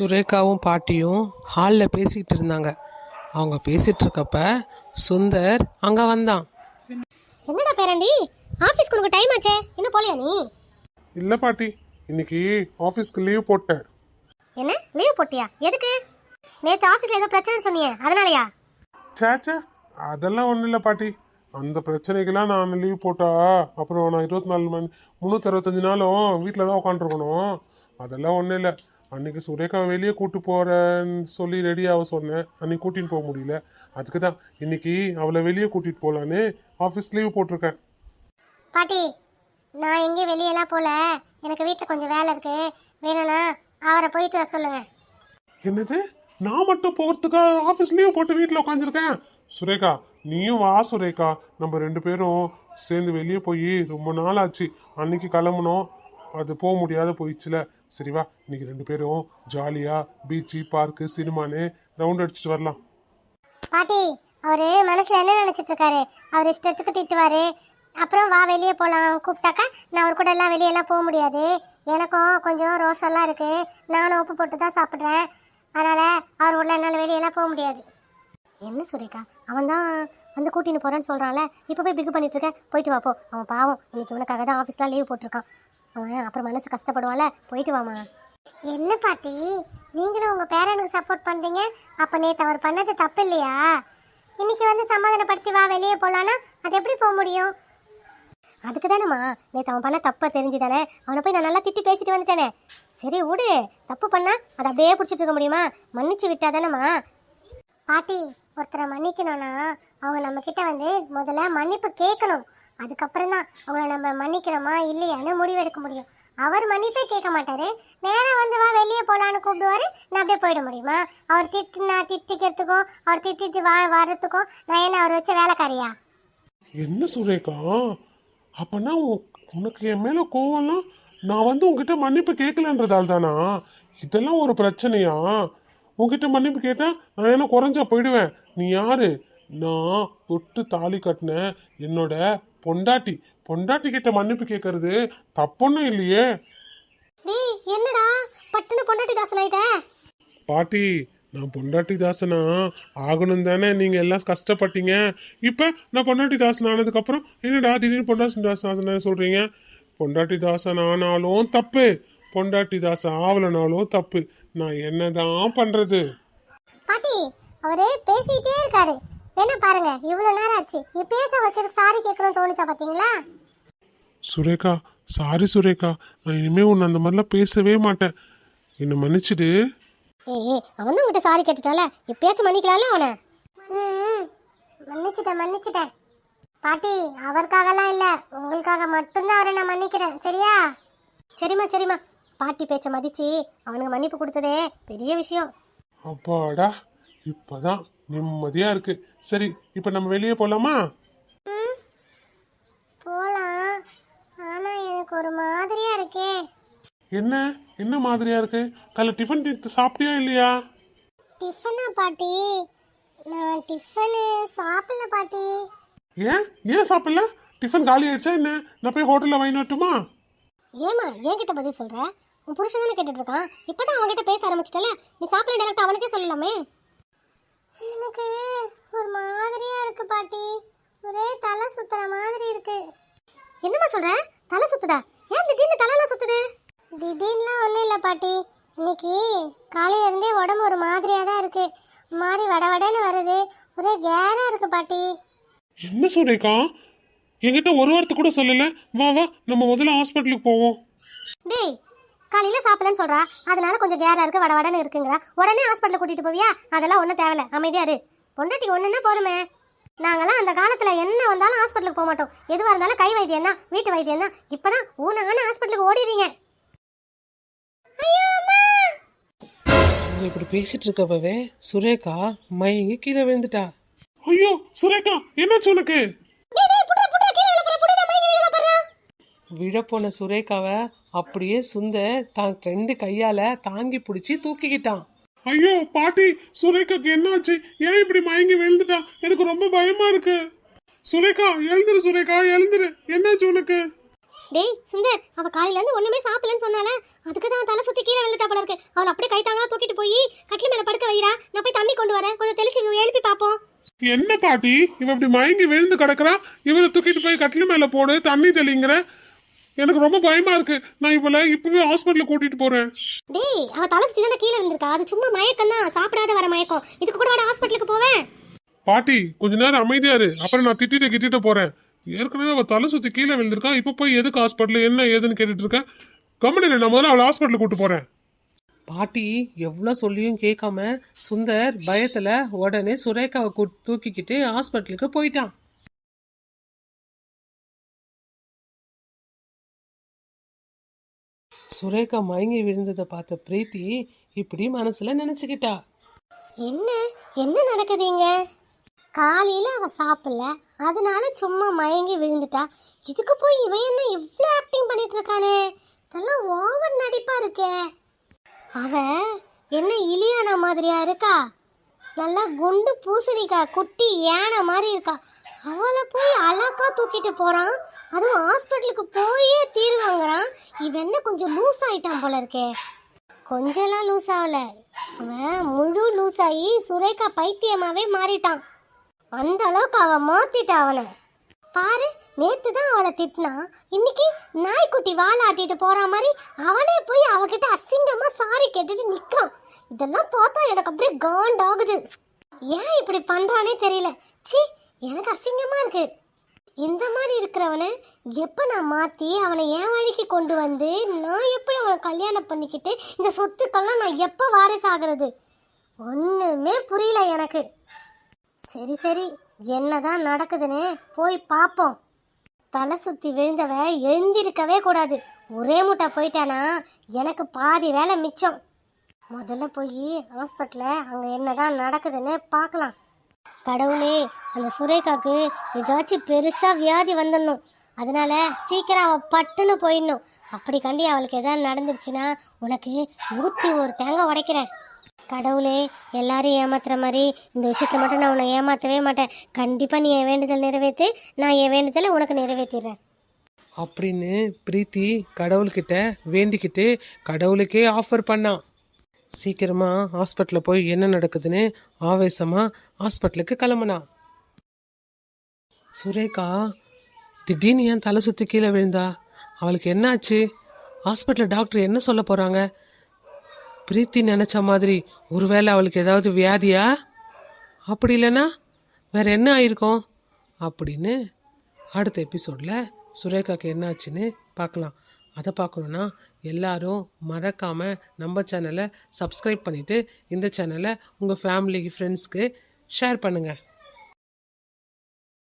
சுரேகாவும் பாட்டியும் ஹாலில் பேசிக்கிட்டு இருந்தாங்க. அவங்க பேசிட்டு இருக்கப்ப சுந்தர் அங்கே வந்தான். என்னடா பேரண்டி? ஆஃபீஸ்க்கு உனக்கு டைம் ஆச்சே? இன்னும் போலையா நீ? இல்லை பாட்டி. இன்னைக்கு ஆஃபீஸ்க்கு லீவ் போட்டேன். என்ன? லீவ் போட்டியா? எதுக்கு? நேற்று ஆஃபீஸில் ஏதோ பிரச்சனை சொன்னியே அதனாலயா? சேச்சே அதெல்லாம் ஒன்றும் இல்லை பாட்டி. அந்த பிரச்சனைக்கெல்லாம் நான் லீவ் போட்டா அப்புறம் நான் இருபத்தி நாலு மணி முந்நூற்றி அறுபத்தஞ்சு நாளும் வீட்டில் தான் உட்காந்துருக்கணும் அதெல்லாம் ஒன்றும் இல்லை. அன்னைக்கு சுரேகாவை வெளியே கூட்டு போகிறேன்னு சொல்லி ரெடி ஆக சொன்னேன். அன்னைக்கு கூட்டின்னு போக முடியல. அதுக்கு தான் இன்னைக்கு அவளை வெளியே கூட்டிகிட்டு போகலான்னு ஆஃபீஸ் லீவ் போட்டிருக்கேன். பாட்டி நான் எங்கேயும் வெளியெல்லாம் போல. எனக்கு வீட்டில் கொஞ்சம் வேலை இருக்கு. வேணும்னா அவரை போயிட்டு வர சொல்லுங்க. என்னது? நான் மட்டும் போகிறதுக்காக ஆஃபீஸ் லீவ் போட்டு வீட்டில் உட்காந்துருக்கேன் சுரேகா நீயும் வா சுரேகா. நம்ம ரெண்டு பேரும் சேர்ந்து வெளியே போய் ரொம்ப நாள் ஆச்சு அன்னைக்கு கிளம்புனோம். அது போக முடியாத போயிடுச்சுல. சரிவா? இன்னைக்கு ரெண்டு பேரும் ஜாலியா பீச்சு பார்க்கு சினிமான்னு ரவுண்ட் அடிச்சுட்டு வரலாம். பாட்டி அவரு மனசுல என்ன நினைச்சிட்டு இருக்காரு? அவர் இஷ்டத்துக்கு திட்டுவாரு. அப்புறம் வா வெளியே போகலாம் கூப்பிட்டாக்கா நான் அவர் கூட எல்லாம் வெளியெல்லாம் போக முடியாது. எனக்கும் கொஞ்சம் ரோஷெல்லாம் இருக்கு. நானும் உப்பு போட்டு தான் சாப்பிட்றேன். அதனால அவர் உள்ள என்னால் வெளியெல்லாம் போக முடியாது. என்ன சொல்லிக்கா அவன் தான் வந்து கூட்டின்னு போறேன்னு சொல்றான்ல. இப்போ போய் பிக் பண்ணிட்டு இருக்க? போயிட்டு வாப்போ அவன் பாவம் இன்னைக்கு உனக்காக தான் ஆஃபீஸ்லாம் லீவ் போட்டிருக்கான். அவன் அப்புறம் மனசு கஷ்டப்படுவான்ல? போயிட்டு வாமா என்ன பாட்டி? நீங்களும் உங்க பேரனுக்கு சப்போர்ட் பண்றீங்க? அப்ப நேத்து அவர் பண்ணது தப்பு இல்லையா இன்னைக்கு வந்து சமாதானப்படுத்தி வா வெளியே போலான்னா அது எப்படி போக முடியும்? அதுக்கு தானேம்மா நேற்று அவன் பண்ண தப்பை தெரிஞ்சுதானே? அவனை போய் நான் நல்லா திட்டி பேசிட்டு வந்துட்டேனே. சரி விடு. தப்பு பண்ணா அதை அப்படியே பிடிச்சிட்டு இருக்க முடியுமா? மன்னிச்சு விட்டா தானேம்மா பாட்டி ஒருத்தரை மன்னிக்கணும்னா அவங்க நம்ம கிட்ட வந்து முதல்ல மன்னிப்பு கேட்கணும். அதுக்கப்புறம் தான் அவங்கள நம்ம மன்னிக்கிறோமா இல்லையான்னு முடிவெடுக்க முடியும். அவர் மன்னிப்பே கேட்க மாட்டாரு. நேராக வந்து வா வெளியே போலான்னு கூப்பிடுவாரு. நான் அப்படியே போயிட முடியுமா? அவர் திட்டுனா திட்டிக்கிறதுக்கும் அவர் திட்டிட்டு வா வர்றதுக்கும் நான் என்ன அவர் வச்ச வேலைக்காரியா? என்ன சுரேகா? அப்பனா உனக்கு என் மேல கோவம்லாம் நான் வந்து உங்ககிட்ட மன்னிப்பு கேட்கலன்றதால தானா? இதெல்லாம் ஒரு பிரச்சனையா? உங்ககிட்ட மன்னிப்பு கேட்டா நான் என்ன குறைஞ்சா போயிடுவேன். நீ யாரு? நான் தொட்டு தாலி கட்டின என்னோட பொண்டாட்டி. பொண்டாட்டி கிட்ட மன்னிப்பு கேட்கறது தப்பொன்னும் இல்லையே. டேய் என்னடா? பட்டுன்னு பொண்டாட்டி தாசன் ஆயிட்ட பாட்டி நான் பொண்டாட்டி தாசனா? ஆகணும் தானே நீங்க எல்லாம் கஷ்டப்பட்டீங்க. இப்ப நான் பொண்டாட்டி தாசன் ஆனதுக்கு அப்புறம் என்னடா திடீர்னு பொண்டாட்டி தாசன் சொல்றீங்க? பொண்டாட்டி தாசன் ஆனாலும் தப்பு. பொண்டாட்டி தாசன் ஆவலனாலும் தப்பு. நான் என்னதான் பண்றது? பாட்டி அவரு பேசிட்டே இருக்காரு. என்ன பாருங்க இவ்வளவு நேரம் ஆச்சு. இப்பயாச்சும் அவருக்கு சாரி கேட்கணும்னு தோணுச்சா பாத்தீங்களா? சுரேகா சாரி சுரேகா. நான் இனிமே உன்னை அந்த மாதிரிலாம் பேசவே மாட்டேன். என்னை மன்னிச்சிடு. ஏய் அவன் தான் உங்ககிட்ட சாரி கேட்டுட்டால இப்பயாச்சும் மன்னிக்கலாம்ல அவனை? ம் மன்னிச்சிட்டேன் மன்னிச்சிட்டேன். பாட்டி அவருக்காகலாம் இல்ல. உங்களுக்காக மட்டும்தான் அவரை நான் மன்னிக்கிறேன். சரியா? சரிம்மா சரிம்மா. பாட்டி பேச்ச மதிச்சு அவனுக்கு மன்னிப்பு கொடுத்ததே பெரிய விஷயம். அப்பாடா இப்பதான் நிம்மதியா இருக்கு. சரி இப்ப நம்ம வெளியே போலாமா? போலாம். ஆனா எனக்கு ஒரு மாதிரியா இருக்கே. என்ன? என்ன மாதிரியா இருக்கு? காலை டிஃபன் சாப்பிட்டியா இல்லையா? டிஃபனா பாட்டி? நான் டிஃபனு சாப்பிடல பாட்டி. ஏன்? ஏன் சாப்பிடல? டிஃபன் காலி ஆயிடுச்சா என்ன? நான் போய் ஹோட்டல்ல வாங்கி வரட்டுமா? ஏமா என்கிட்ட பதில் சொல்ற? உன் புருஷன் தானே கேட்டுட்டு இருக்கான் இப்பதான் அவன்கிட்ட பேச ஆரம்பிச்சிட்டல. நீ சாப்பிட டேரக்டா அவனுக்கே சொல்லலாமே. எனக்கு ஒரு மாதிரியா இருக்கு பாட்டி. ஒரே தலை சுத்துற மாதிரி இருக்கு. என்னம்மா சொல்ற? தலை சுத்துதா? ஏன் திடீர்னு தலையெல்லாம் சுத்துது? திடீர்னுலாம் ஒன்றும் இல்லை பாட்டி. இன்னைக்கு காலையில இருந்தே உடம்பு ஒரு மாதிரியா தான் இருக்கு. மாதிரி வடவடன்னு வருது. ஒரே கேரா இருக்கு பாட்டி. என்ன சுரேகா என்கிட்ட ஒரு வார்த்தை கூட சொல்லல. வா வா நம்ம முதல்ல ஹாஸ்பிட்டலுக்கு போவோம். டேய் காலையில சாப்பிடலன்னு சொல்றா. அதனால கொஞ்சம் கேரா இருக்கு வடவடன்னு இருக்குங்கிற. உடனே ஹாஸ்பிட்டல் கூட்டிட்டு போவியா? அதெல்லாம் ஒன்றும் தேவையில்ல. அமைதியா இரு. பொண்டாட்டி ஒண்ணுன்னா போதுமே. நாங்கெல்லாம் அந்த காலத்துல என்ன வந்தாலும் ஹாஸ்பிட்டலுக்கு போக மாட்டோம் எதுவா இருந்தாலும் கை வைத்தியம் தான் வீட்டு வைத்தியம் தான். இப்பதான் ஊனான ஹாஸ்பிட்டலுக்கு ஓடிடுறீங்க இப்படி பேசிட்டு இருக்கப்பவே சுரேகா மயங்கி கீழே விழுந்துட்டா. ஐயோ சுரேகா என்னாச்சு உனக்கு டேய் டேய் புடா புடா கீழே விழ போற புடா மயங்கி விழுக போறா விழப்போன சுரேகாவை அப்படியே சுந்தர் தான் ரெண்டு கையால தாங்கி பிடிச்சி தூக்கிக்கிட்டான். ஐயோ பாட்டி சுரேகாக்கு என்னாச்சு? ஏன் இப்படி மயங்கி விழுந்துட்டா எனக்கு ரொம்ப பயமா இருக்கு. சுரேகா எழுந்துரு சுரேகா எழுந்துரு. என்னாச்சு உனக்கு? டேய் சுந்தர் அவ காலையில இருந்து ஒண்ணுமே சாப்பிடலன்னு சொன்னால. அதுக்கு தான் தலை சுத்தி கீழே விழுந்தா போல இருக்கு. அவளை அப்படியே கை தாங்களா தூக்கிட்டு போய் கட்டில் மேல படுக்க வைரா நான் போய் தண்ணி கொண்டு வரேன். கொஞ்சம் தெளிச்சு எழுப்பி பாப்போம். என்ன பாட்டி? இவ இப்படி மயங்கி விழுந்து கிடக்குறா? இவரை தூக்கிட்டு போய் கட்டில் மேல போடு தண்ணி தெளிங்கிற. எனக்கு ரொம்ப பயமா இருக்கு. நான் இவளை இப்பவே ஹாஸ்பிட்டல் கூட்டிட்டு போறேன். டேய் அவ தலை சுத்தி தானே கீழே விழுந்திருக்கா. அது சும்மா மயக்கம் தான் சாப்பிடாத வர மயக்கம். இதுக்கு கூட வாட ஹாஸ்பிட்டலுக்கு போவேன். பாட்டி கொஞ்ச நேரம் அமைதியா இரு. அப்புறம் நான் திட்டிட்டு கிட்டிட்டு போறேன். ஏற்கனவே அவ தலை சுத்தி கீழே விழுந்திருக்கா. இப்ப போய் எதுக்கு ஹாஸ்பிட்டல் என்ன ஏதுன்னு கேட்டுட்டு இருக்கேன் கம்பெனில நான் முதல்ல அவளை ஹாஸ்பிட்டல் கூட்டு போறேன். பாட்டி எவ்வளோ சொல்லியும் கேட்காம சுந்தர் பயத்தில் உடனே சுரேகாவை தூக்கிக்கிட்டு ஹாஸ்பிட்டலுக்கு போயிட்டான். சுரேகா மயங்கி விழுந்ததை பார்த்த பிரீத்தி இப்படி மனசுல நினைச்சுக்கிட்டா. என்ன? என்ன நடக்குதுங்க? காலையில அவ சாப்பிடல. அதனால சும்மா மயங்கி விழுந்துட்டா. இதுக்கு போய் இவன் என்ன இவ்வளோ ஆக்டிங் பண்ணிட்டு இருக்கானே இதெல்லாம் ஓவர் நடிப்பா இருக்கே. அவ என்ன இலியானா மாதிரியா இருக்கா? நல்லா குண்டு பூசணிக்கா குட்டி யானை மாதிரி இருக்கா. அவளை போய் அழகா தூக்கிட்டு போறான். அதுவும் ஹாஸ்பிட்டலுக்கு போயே தீர்வாங்கிறான். இவன் என்ன கொஞ்சம் லூஸ் ஆயிட்டான் போல இருக்கே. கொஞ்சம்லாம் லூஸ் ஆகல. அவன் முழு லூஸ் ஆகி சுரேகா பைத்தியமாவே மாறிட்டான். அந்த அளவுக்கு அவன் மாத்திட்டான் அவனை. பாரு நேத்து தான் அவளை திட்டினா. இன்னைக்கு நாய்க்குட்டி வாலாட்டிட்டு போற மாதிரி அவனே போய் அவகிட்ட அசிங்கமா சாரி கேட்டுட்டு நிக்கான் இதெல்லாம் பார்த்தா எனக்கு அப்படியே காண்டாகுது. ஏன் இப்படி பண்றானே தெரியல. ச்சீ எனக்கு அசிங்கமா இருக்கு. இந்த மாதிரி இருக்கிறவனை எப்போ நான் மாற்றி அவனை என் வழிக்கு கொண்டு வந்து நான் எப்படி அவனை கல்யாணம் பண்ணிக்கிட்டு இந்த சொத்துக்கெல்லாம் நான் எப்போ வாரிசு ஆகிறது? ஒன்றுமே புரியல எனக்கு. சரி சரி என்னதான் நடக்குதுன்னு போய் பார்ப்போம் தலை சுற்றி விழுந்தவ எழுந்திருக்கவே கூடாது. ஒரே முட்டை போயிட்டானா? எனக்கு பாதி வேலை மிச்சம். முதல்ல போய் ஹாஸ்பிட்டலில் அங்கே என்னதான் நடக்குதுன்னு பார்க்கலாம். கடவுளே அந்த சுரேகாக்கு ஏதாச்சும் பெருசாக வியாதி வந்துடணும். அதனால சீக்கிரம் அவள் பட்டுன்னு போயிடணும். அப்படி கண்டி அவளுக்கு எதாவது நடந்துருச்சுன்னா உனக்கு நூற்றி ஒரு தேங்காய் உடைக்கிறேன். கடவுளே எல்லாரும் ஏமாத்துற மாதிரி இந்த விஷயத்தில் மட்டும் நான் உன்னை ஏமாற்றவே மாட்டேன். கண்டிப்பாக நீ என் வேண்டுதல் நிறைவேற்று நான் என் வேண்டுதலை உனக்கு நிறைவேற்றிடுறேன் அப்படின்னு பிரீத்தி கடவுள்கிட்ட வேண்டிக்கிட்டு கடவுளுக்கே ஆஃபர் பண்ணான். சீக்கிரமாக ஹாஸ்பிட்டலில் போய் என்ன நடக்குதுன்னு ஆவேசமாக ஹாஸ்பிட்டலுக்கு கிளம்புனா. சுரேகா திடீர்னு ஏன் தலை சுற்றி கீழே விழுந்தா? அவளுக்கு என்ன ஆச்சு ஹாஸ்பிட்டலில் டாக்டர் என்ன சொல்ல போகிறாங்க பிரீத்தி நினச்ச மாதிரி ஒருவேளை அவளுக்கு ஏதாவது வியாதியா? அப்படி இல்லைன்னா வேற என்ன ஆயிருக்கும்? அப்படின்னு அடுத்த எபிசோடில் சுரேகாக்கு என்ன ஆச்சுன்னு பார்க்கலாம். அதை பார்க்கணுன்னா எல்லாரும் மறக்காமல் நம்ம சேனலை சப்ஸ்கிரைப் பண்ணிவிட்டு இந்த சேனலை உங்கள் ஃபேமிலி ஃப்ரெண்ட்ஸ்க்கு ஷேர் பண்ணுங்கள்